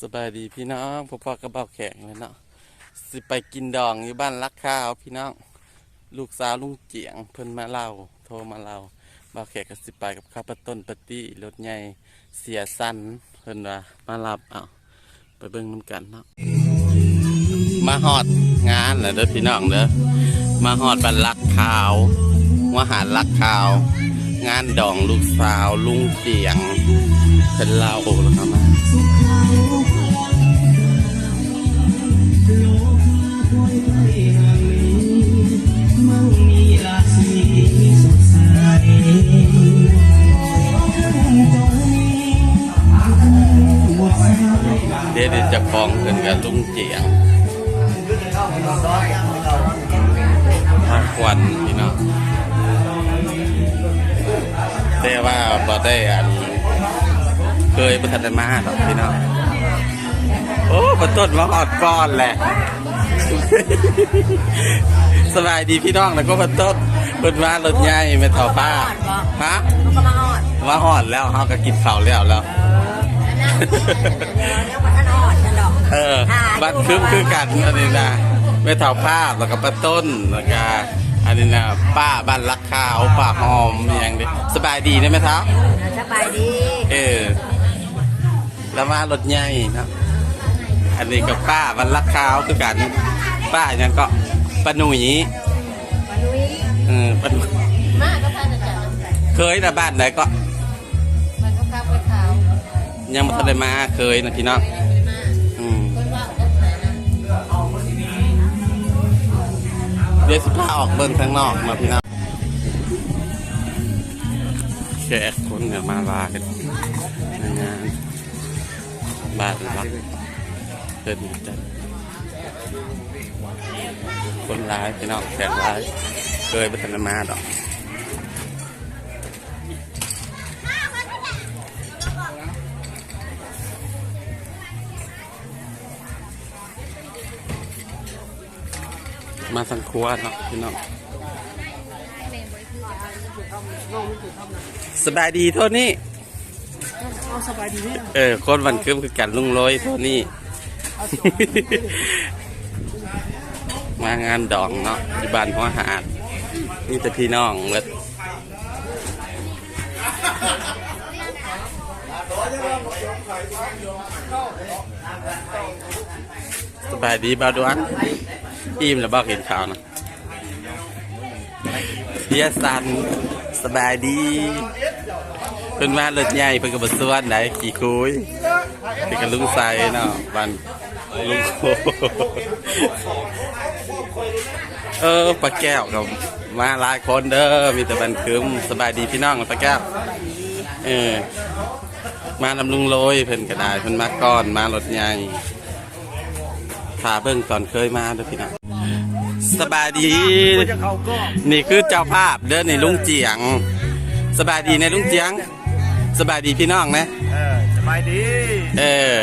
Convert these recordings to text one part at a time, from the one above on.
สบายดีพี่น้องพ่อพ่อกระเป๋าแข็งเลยเนาะสิไปกินดองอยู่บ้านรักข้าวพี่น้องลูกสาวลุงเจียงเพิ่นมาเล่าโทรมาเล่าบ่าวแขกก็สิไปกับข้าวปต้นปะตี้รถใหญ่เสียสั้นเพิ่นว่ามารับเอาไปเบิ่งน้ำกันเนาะมาฮอดงานแล้วเด้อพี่น้องเด้อมาฮอดบ้านรักข้าวว่าหารรักข้าว งานดองลูกสาวลุงเจียงเพิ่นเล่าแล้วก็มา เดี๋ยวจะคลองขึ้นกับลุงเจียงพักวันพี่น้องแต่ว่าบ่ได้อันเคยประทันมาหรอกพี่น้อง โอ้ประต้นมาหอดก้อนแหละ สบายดีพี่น้องแล้วก็ประต้นเปิดมารถใหญ่ไม่เท่าป้าฮะมันก็มาออดมาหอดแล้วเขาก็กินข้าวแล้วแล้วแล้วมันก็ออดกันดอกเออบัตรคือคือกันอันนี้นะไม่เท่าภาพแล้วก็ป้าต้นแล้วก็อันนี้นะป้าบ้านรักข้าวป้าหอมอหย่างนี้สบายดีนะแม่เท้าสบายดี เออแล้วมารถใหญ่เนาะ อันนี้กับป้าบ้านรักข้าวคือกัน ป้ายังก็ป้าหนุ่ยมาลุยเออป้าหนุ่ยมากก็พาจะจัดเคยนะบ้านไหนก็มันก็ข้าวไปขาวยังไม่ทันได้มาเคยนะพี่น้องอืมคนว่าก็ไหนนะเดี๋ยวสิพาออกเบิ่งข้างนอกมาพี่น้องแขกคนเนี่ยมาลากันในงานบ้านรัก เดินจันคนร้ายพี่น้องแขกร้ายเคยไปทันได้มาดอกมาสังครัวเนาะพี่น้องสบายดีโทษนี่ เอาสบายดีเนี่ยเออคนวันคืมคือกันลุงโรยโทษนี่ มางานดองเนาะที่บ้านหัวหาดนี่แต่พี่น้องเวดสบายดีบ่าวดวงอิ่มแล้วบอกเห็นข่าวนะเฮียสันสบายดีเพิ่นมารถใหญ่เพิ่นก็บ่สวนไหนกี่คุยเพิ่นก็ลุงใส่เนาะบ้าน ลุงโคเออปลาแก้วกับมาหลายคนเด้อมีแต่บันคืมสบายดีพี่น้องปลาแก้วเออมานำลุงโรยเพิ่นก็ได้เพิ่นมาก่อนมารถใหญ่พาเบิ่งตอนเคยมาเด้อพี่น้องสบายดี นี่คือเจ้าภาพเด้อนี่ลุงเจียง สบายดีนะลุงเจียง สบายดีพี่น้องนะเออสบายดี เออ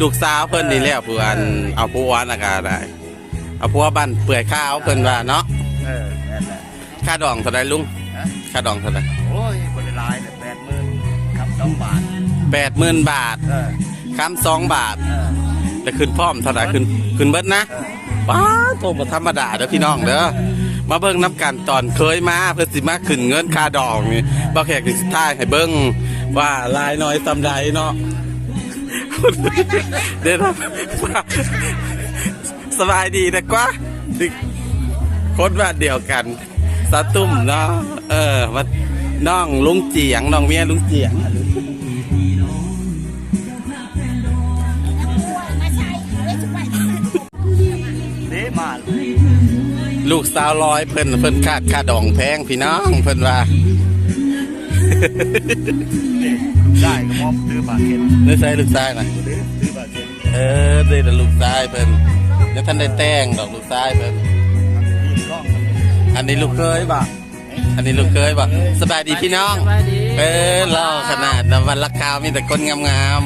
ลูกสาวเพิ่นนี่แหล้วผู้อันเอาผัวนะก็ได้เอาผัวบ้านเปื่อยข้าวเพิ่นว่าเนาะเออนั่นแหละค่าดองเท่าไรลุงฮะค่าดองเท่าไรโอ้ยคนละลายเลยแปดหมื่นครับสองบาทแปดหมื่นบาทเออคำสองบาท เออแต่ขึ้นพร้อมเท่าไหร่ขึ้นขึ้นเบิดนะว้าโตมาธรรมดาเด้อพี่น้องเด้อมาเบิ่งน้ำกันตอนเคยมาเพื่อสิมาขึ้นเงินค่าดองนี่บ่แขกสิท้ายให้เบิ่งว่าลายน้อยตำใดเนาะ เดี๋ยวนะสบายดีนะกว่าคนบ้านเดียวกันสาตุ้มเนาะเออมาน้องลุงเจียงน้องเมียลุงเจียงเด้มาลูกสาวลอยเพิ่นเพิ่นคาดคาดองแพงพี่น้องเพิ่นว่า ได้ก็มอบซื้อบาเก็ตได้ใส่ลูกชายนะซื้อบาเก็ตเออได้แต่ลูกชายเพิ่นแล้วท่านได้แต่งดอกลูกชายเพิ่นอันนี้ลูกเคยบ่อันนี้ลูกเคยบ่สบายดีพี่น้อง เออเล่าขนาดนะวันละคาวมีแต่คนงาม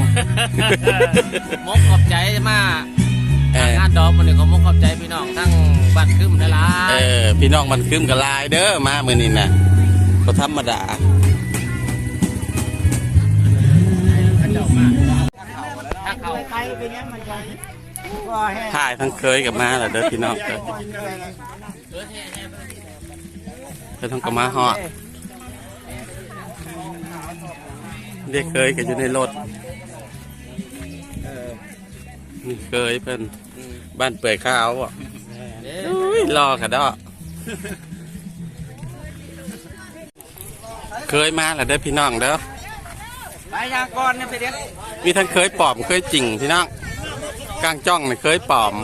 มกขอบใจมากงานดอกมันนี่ก็มกขอบใจพี่น้องทั้งบ้านคึมนั่นล่ะเออพี่น้องมันคืมกับลายเด้อมาเมื้อนี้น่ะก็ธรรมดาถ้าเขาไปเป็นยังมันกันว่า ถ่ายทั้งเคยกับมาแหละเด้อพี่น้องเด้อเพิ่นต้งกับมาฮอดเรียกเคยกันอยู่ในรถนี่เคยเพิ่นบ้านเปื่อยข้าวอะอุ้ยรอค่ะดอเคยมาแล้วเด้อพี่น้องเด้อ ไปยางก่อนเนะไปเด็กมีทั้งเคยปลอมเคยจริงพี่น้องกลางจ้องเนี่ยเคยปลอม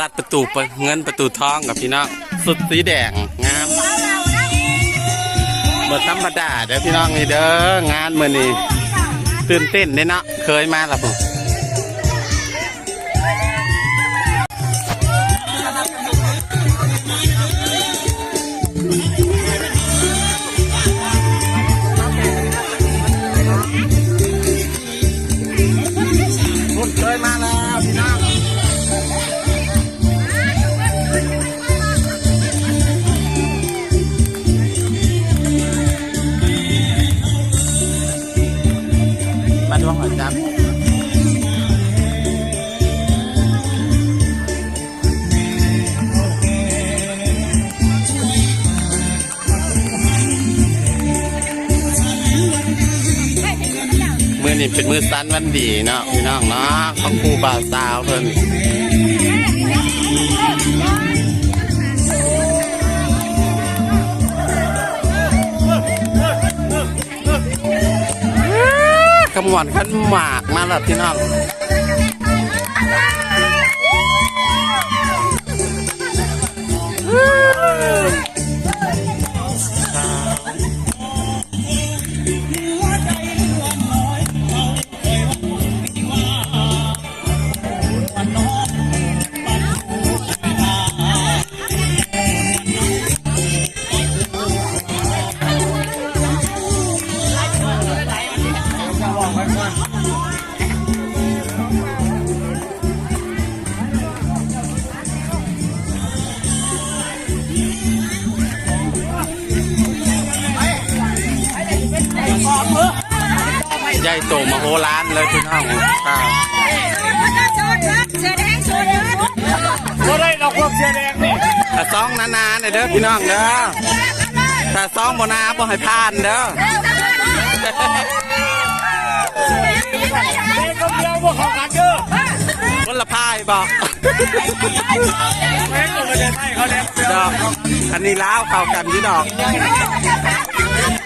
ลัดประตูไปเงินประตูทองกับพี่น้องสุดสีแดงงามเบิดธรรมดาเด้อพี่น้องนี่เด้องานเมื่อนี้ตื่นเต้นเด้เนาะเคยมาแล้วผม สั้นวันดีเนาะพี่น้องเนาะของครูบ่าวสาวเพิ่นขมวนขันหมากมาแล้วพี่น้อง ใหญ่โตมโหฬารเลยพี่น้องครับก็ได้เราควบเสื้อแดงนี่ถ้าซองนานาเนี่ยเด้อพี่น้องเด้อถ้าซองบนาบ่ให้ผ่านเด้อนี่ก็เดียวพวกเขากันเยอคนละพายบอกแม่งก็ไม่ได้ให้เขาแล้วดอกอันนี้ล้าวเข้ากันที่ดอก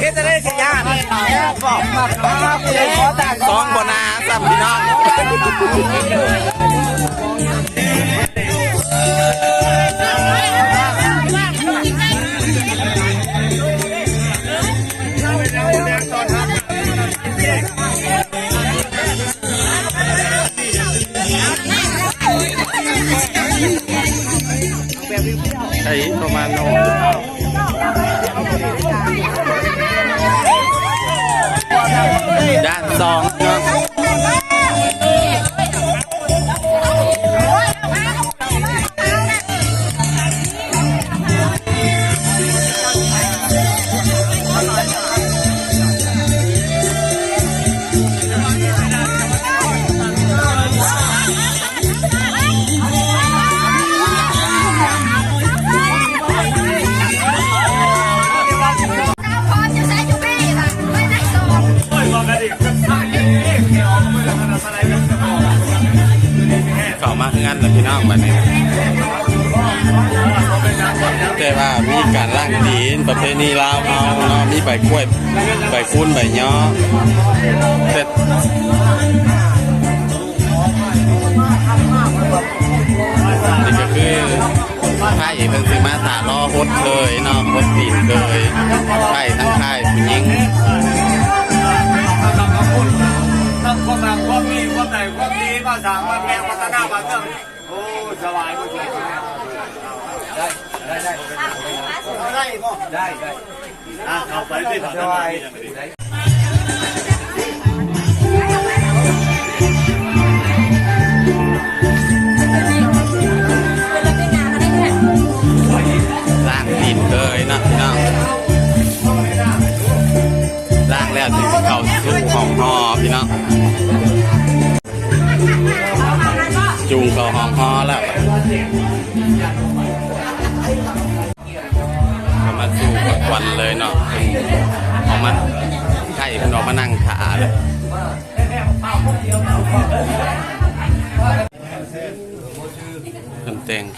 เลยมันแทบไปเลยนะข้าวมันจะหมดจะไหนก็ปุ่นปุ่นไปผ่านมาทั้งที่ซองเฮ็ดจะได้สิยาบอกมาเลยขอต่างซองบนาซ้ำพี่น้องไอ้ประมาณโน้ ด้านสองเนาะ เฮือนแต่พี่น้องแบบนี้แต่ว่ามีการล่างดินประเพณีลาวเอาเนาะมีใบกล้วยใบคุ้นใบย้อแต่นี่ก็คือไข่เป็นซื้อมาสาล้อฮดเลยนอกฮดตีนเลยไข่ทั้งไข่ผู้หญิงทั้งคนทั้งคนทั้งคามีคนไหนคน มาสามงมาแทงวัฒนาบาเครื่โอ้สบายก็สบายได้ได้ได้ได้ได้ได้อะเข้าไปได้ครับ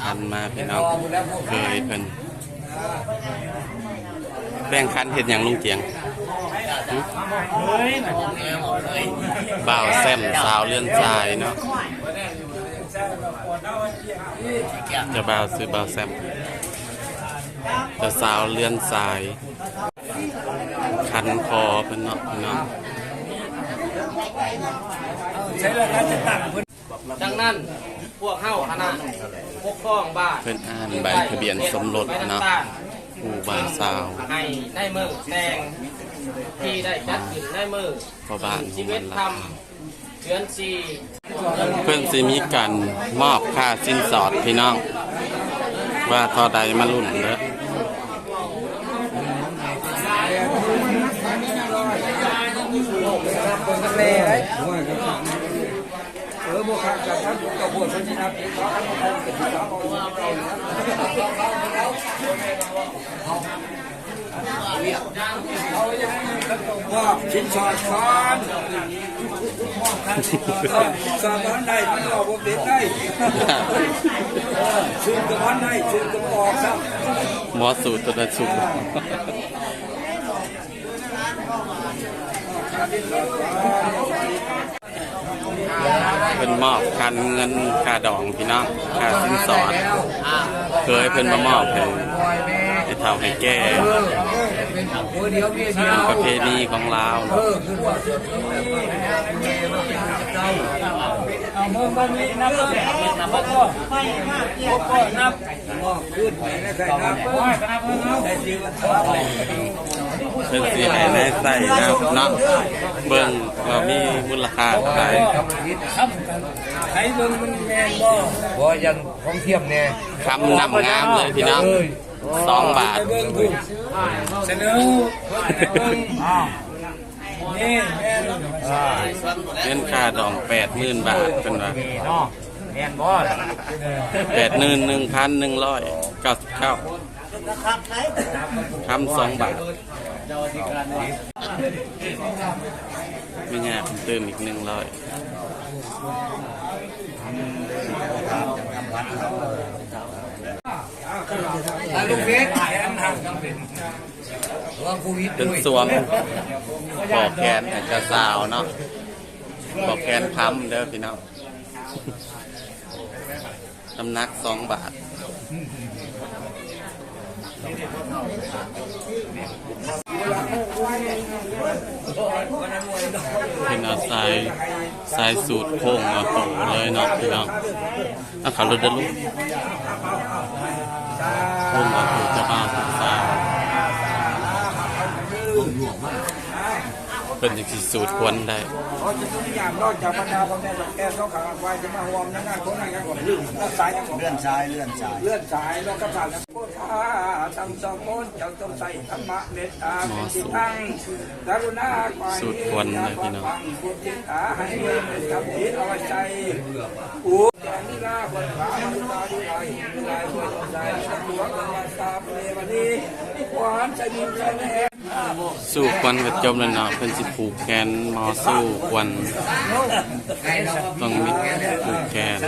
คันมาพี่น้องเคยเพิ่นแต่งคันเห็นอย่างลุงเจียงบ่าวแซมสาวเลื่อนใจเนาะจะบ่าวซื้อบ่าวแซมจะสาวเลื่อนสายคันคอเพิ่นเนาะพี่น้องใช้เรื่องการจะตั้งเพื่อนดังนั้น พวกเฮาคณะปกครองบ้านเพิ่นอ่านใบทะเบียนสมรสเนาะผู้บ่าวสาวให้ได้มือแต่งที่ได้จัดขึ้นได้มือพ่อบ้านขอชีงวิมัตนทละำเดือนสี่เพิ่นสิมีการมอบค่าสินสอดพี่น้อง ว่าเท่าใดมารุ่นเด้อเล่ ไรเออพวกข้าจะทำกับพวกคนที่ทำเองเขาทำกับคนที่เขาว่าชินสอดคอนสอดมันได้มันออกบนเด็ดได้ชื่นกับมันได้ชื่นกับออกครับหมอสูตรตัวนั้นสูตร เพิ่นมอบการเงินค่าดองพี่น้องค่าสินสอดเคยเพิ่นมามอบให้ให้เฒ่าให้แก่เดียวเดียวเป็นประเพณีของลาวเนาะ เอาเมื่อวันนี้นับเลยนับก็ไม่มากก็นับขึ้นไปนะใส่นับว่านับเพิ่มเอาแต่จริงมันชอบเพิ่นสิให้ในใส่แล้วเนาะเบิ่งว่ามีมูลค่าเท่าใดครับใครเบิ่งมันแมนบ่บ่ยังของเทียมแน่คำนำงามเลยพี่น้องสองบาทไปเบิ่งถูกเสนอเบิ่ง นี่แม่นเงินค่าดองแปดหมื่นบาทเป็นว่าเนาะแม่นบ่แปดหมื่นหนึ่งพันหนึ่งร้อยเก้าสิบเก้าคำสองบาทไม่ง่ายผมเติมอีกหนึ่งร้อยลูกเฟซถ่ายอันห่างกันเป็น ว่าโควิดเป็นสวมบอกแกนให้เจ้าสาวเนาะบอกแกนพัมเด้อพี่น้องน้ำหนักสองบาทเป็นอาสายสายสูตรโค้งเอาโตเลยเนาะพี่น้องเอาขับรถเดินลุกโค้งเอาโตจะมาถึงสาวเป็นจังสิสูตรควรได้เพราะจะทุกอย่างนอกจากบรรดาพ่อแม่แก่ต้องขาไว้จะมาหอมนั่งคนนั่งกันก่อนเลื่อนซ้ายกันก่อนเลื่อนซ้ายเลื่อนซ้ายเลื่อนซ้ายแล้วก็ผ่านแล้วพุทธาทำสองคนเจ้าต้องใส่ธรรมะเมตตาเป็นที่ตั้งกรุณาความสูตรควรเลยพี่น้องพุทธิตาให้เงินเป็นคำพิษเอาไว้ใจอูแต่นี่ลาบนฟ้าบนตาดูไหลดูไหลบนใจสัตว์วันวันตาเปรวันนี้ความจะยิ้มใจแน่ สู้ควันกับจมแล้วเนาะเป็นสิผูกแขนหมอสู้ควันต้องมีผูกแขน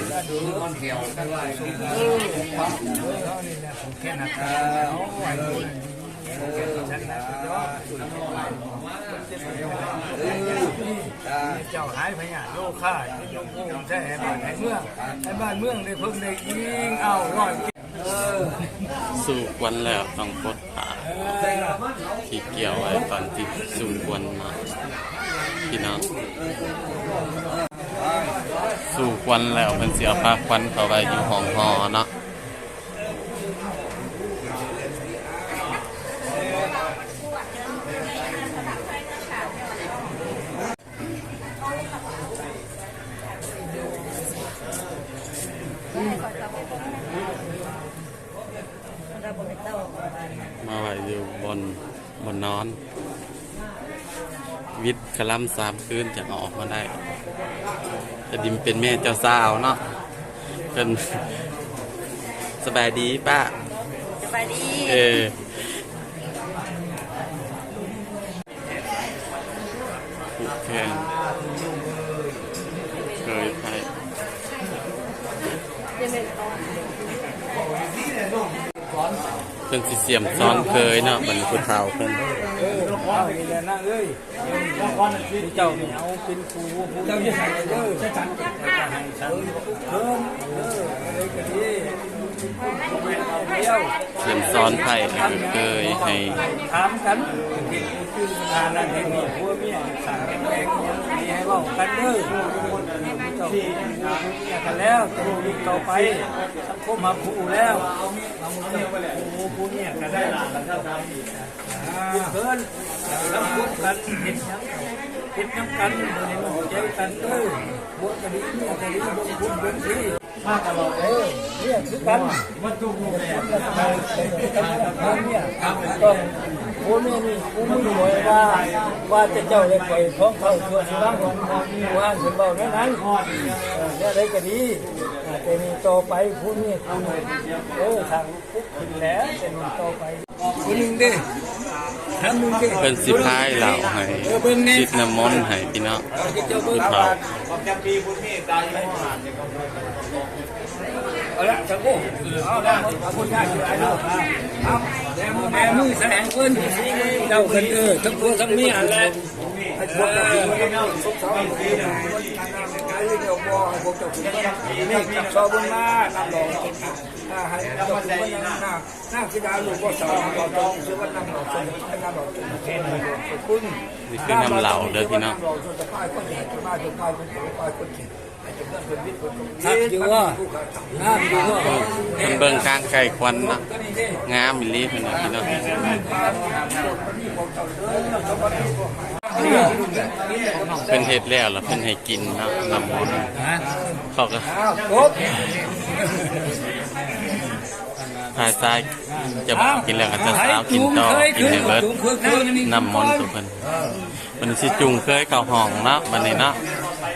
เจ้าหายพญาโลค่าที่ยงคงใช่ให้บ้านให้เมืองให้บ้านเมืองได้เพิ่งได้ยิงเอาร้อยสู้ควันแล้วต้องปลดผ้า ที่เกี่ยวไว้ตอนที่สู้ควันเนาพี่น้องสู่ควันแล้วเป็นเสียภาคควันเข้าไปอยู่ห้องหอเนาะมาไว้อยู่บนบ นนอน วิทย์คลัมสามคืนจะเอาออกมาได้จะดิมเป็นแม่เจ้าสาวเนาะเป็นสบายดีป้าสบายดีเออผูกแขนเคยไปเพิ่นสิเสียมซ้อนเคยเนาะมันผู้เฒ่าเพิ่น เออเอาอย่างนี้นะเอ้ยเจ้าเนี่ยเอาเป็นครูเจ้าจะให้เด้อจะฉันจะให้ฉันเพิ่มเอออะไรก็ดีเดียวเสียมซ้อนไผ่เคยให้ถามกันคืองานนั้นให้มีผัวเมียสร้างแรงยังมีให้เว้ากันเด้อเจ้า ที่เนี่ยกันแล้วจะมีต่อไปสังคมมาผูแล้วผูผูเนี่ยก็ได้หลานแล้วครับพูดเกินแล้วพูดกันเห็นยังเห็นยังกันเห็นหัวใจกันเด้อบัวกะดีเนี่ยกะดีบนคุณบนที่มาตลอดเออเนี่ยคือกันมันจุกเนี่ยเนี่ยต้อง ผู้เนี่นี่ผู้ไม่รวยว่าว่าจะเจ้าได้ไปท้องเขาตัวสุรังของผู้ห้างคนเบานั้นนั้นเนี่ยได้ก็ดีแต่นี่ต่อไปผู้นี่ผู้เออทางปุ๊บขึ้นแล้วแต่นี่ต่อไปคนหนึ่งดิทำนึ่งดิเพิ่นสิพายเหล่าให้จิตน้ำมนต์ให้พี่น้องผู้เฒ่า เอาละจังกูเอาละเอาคนยากอยู่ไอ้เนาะเอาแม่มือแม่มือแสดงเพิ่นเจ้าเพิ่นเออทั้งผัวทั้งเมียแหละไราเป็นเจ้าสุขสาวดีนะไอ้เดี๋ยวบ่ให้พวกจ้าคุณนี่จับชอบบุญมานับรองถ้าให้เจ้าคุณมันหน้าหน้าคิดาลูกบ่สาวเราต้องชื่อว่านำหลอกคนนำหลอกคนคุณนี่คือน้ำเหล่าเด้อพี่น้อง ทักอยู่ว่าน้ำอยู่ว่าเพิ่นเบิ่งข้างไก่ควันเนาะงามอีหลีเพิ่นน่ะพี่น้องเพิ่นเฮ็ดแล้วแล้วเพิ่นให้กินเนาะน้ำมนต์เขาก็ครบพายซ้ายจะบอกกินแล้วก็จะสาวกินต่อกินให้เบิดน้ำมนต์ทุกเพิ่นเพิ่นสิจุงเคยเข้าห้องเนาะบัดนี้เนาะ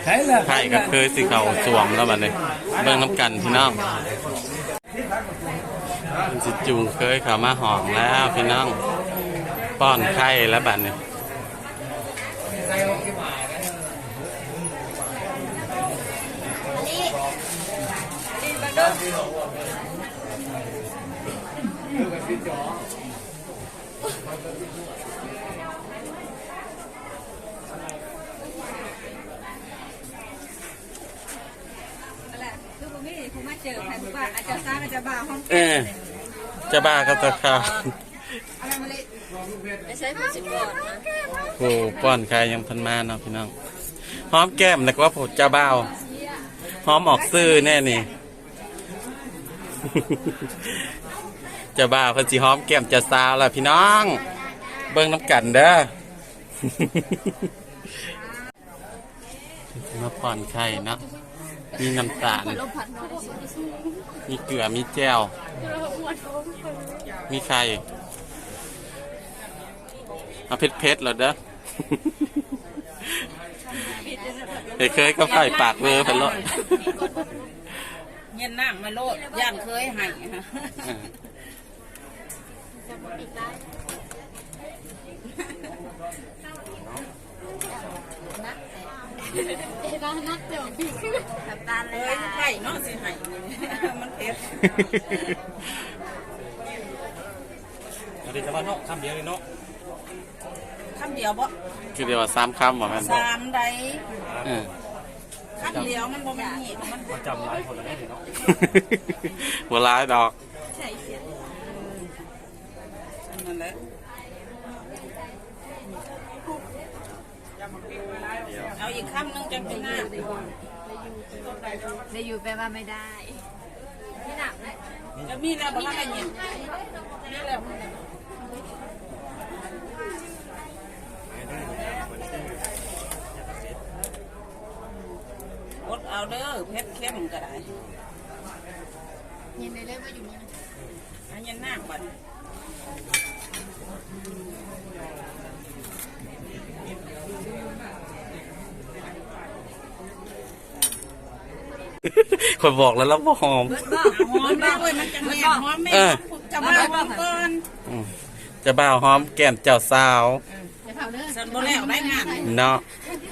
ใช่ละไข่ก็เคยสิเข้าสวมแล้วบัดนี้เบิ่งน้ำกันพี่น้องเพิ่นสิจุงเคยเข้ามาห้องแล้วพี่น้องป้อนไข่แล้วบัดนี้ แหละคือ ผมไม่ผมมาเจอใครบอกว่าอาจจะสร้างอาจจะบ่าห้องเออจะบ้าก็จะข่าวอะไรมาเลยไม่ใช่ผู้สิบก่อนนะโอ้ป้อนไข่ยังเพันมาเนาะพี่น้องหอมแก้มนึกว่าผมจะบ้าวหอมออกซื่อแน่นี่ จะบ้าวเพิ่นสิหอมแก้มจะสาวล่ะพี่น้อง เบิ่งน้ำกันเด้อมาป้อนไข่เนาะ มีน้ำตาล มีเกลือ มีแจ่วมีไข่เอาเผ็ดเผ็ดๆเหรอเด้อเฮ้ยเคยก็ไข่ปากเวอร์ไปแล้วเย็นนั่งมาโลดย่านเคยให้ ฮะน้ำตาลเลยไข่เนาะสิให้มันเผ็ดเดี๋ยวจะว่าเนาะคำเดียวเลยเนาะคำเดียวบ่คือเดียวว่าสามคำว่าแม่นบอกสามใดเออคำเดียวมันบ่มีมันจำหลายคนแล้วเนาะหัวร้ายดอกนั่นแหละ เอาอีกคำนึงจะเป็นหน้าได้อยู่แปลว่าไม่ได้ที่หนักเลยจะมีแล้วบ่ทันได้ยินมีแหล้วอดเอาเด้อเพชรเข้มก็ได้ยินได้เลยว่าอยู่นี่อันยันหน้าบัด คนบอกแล้วแล้วบ่หอม หอมแล้วเว้ยมันจะแม่นหอมแม่เออ จะมาหอมก่อนอืมจะบ่าวหอมแก้มเจ้าสาวจะเผาเด้อสันบ่แล้วได้งานเนาะ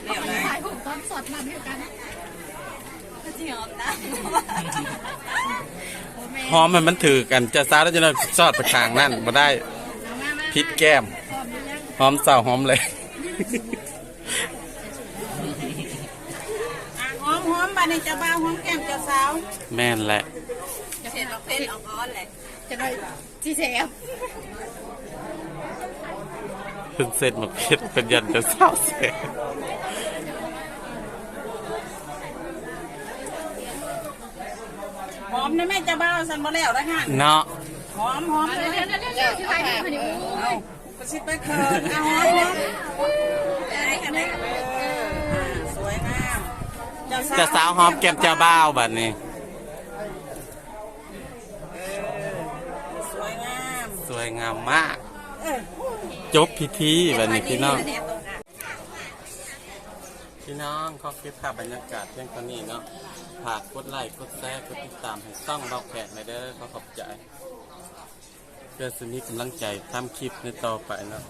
แล้วได้ถ่ายผมตอนสดมาเดียวกันจริงเหรอนะหอมมันมันถือกันเจ้าสาวแล้วจะนอนซอดไปทางนั่นบ่ได้พิษแก้ม หอมสาวหอมเลย อะห บัดนี้จะบ่าวหอมแก้มเจ้าสาวแม่นแหละจะเสร็จเอาเป็นเอาก้อนเลยจะได้ที่เซฟเพิ่งเสร็จมาเพชรเป็นยันเจ้าสาวเสร็จหอมนะแม่จะบ่าวสันบ่แล้วได้งานเนาะหอมหอมเลยเดี๋ยวเดี๋ยวเดี๋ยวที่ถ่ายใคนนี้เอาไปสิไปเคินเอาหอมหอมได้กันไจ้าสาวเจ้าสาวหอมแก้มเจ้าบ่าวบัดนี้ สวยงามสวยงามมากเออจบพิธีแบบนี้พี่น้อง พี่น้องขอคลิปภาพบรรยากาศเพียงเท่านี้เนาะฝากกดไลค์กดแชร์กดติดตามให้ต้องเบาแขกในอยเด้อขอขอบใจ เพื่อสมีกำลังใจทำคลิปในต่อไปเนาะ